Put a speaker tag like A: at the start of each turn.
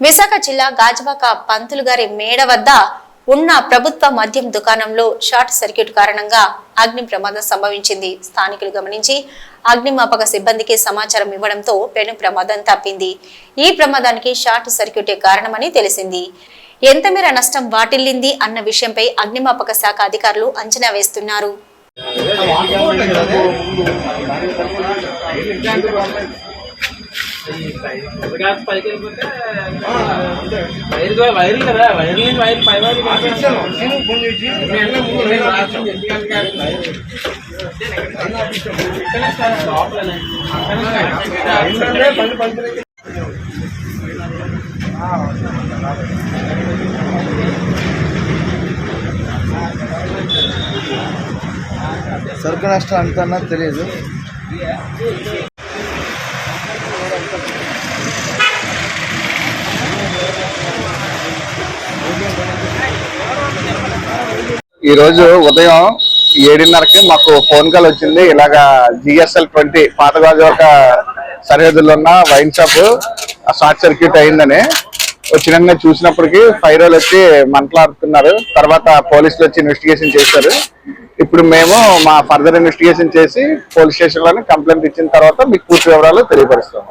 A: విశాఖ జిల్లా గాజువాక పంతులు గారి మేడ వద్ద ఉన్న ప్రభుత్వ మద్యం దుకాణంలో షార్ట్ సర్క్యూట్ కారణంగా అగ్ని ప్రమాదం సంభవించింది స్థానికులు గమనించి అగ్నిమాపక సిబ్బందికి సమాచారం ఇవ్వడంతో పెను ప్రమాదం తప్పింది ఈ ప్రమాదానికి షార్ట్ సర్క్యూటే కారణమని తెలిసింది ఎంత మేర నష్టం వాటిల్లింది అన్న విషయంపై అగ్నిమాపక శాఖ అధికారులు అంచనా వేస్తున్నారు
B: పైకి వైర్ కదా వైర్ నుంచి వైర్ పై వైర్
C: సరుకు నష్టం అంత తెలియదు.
D: ఈరోజు ఉదయం ఏడున్నరకి మాకు ఫోన్ కాల్ వచ్చింది. ఇలాగా జిఎస్ఎల్ ట్వంటీ పాతగాజు ఒక సరిహద్దులో ఉన్న వైన్ షాప్. షార్ట్ సర్క్యూట్ అయిందని వచ్చిన చూసినప్పటికి ఫైర్ వాళ్ళు వచ్చి మంటలాడుతున్నారు. తర్వాత పోలీసులు వచ్చి ఇన్వెస్టిగేషన్ చేశారు. ఇప్పుడు మేము మా ఫర్దర్ ఇన్వెస్టిగేషన్ చేసి పోలీస్ స్టేషన్లోనే కంప్లైంట్ ఇచ్చిన తర్వాత మీకు పూర్తి వివరాలు తెలియపరుస్తాము.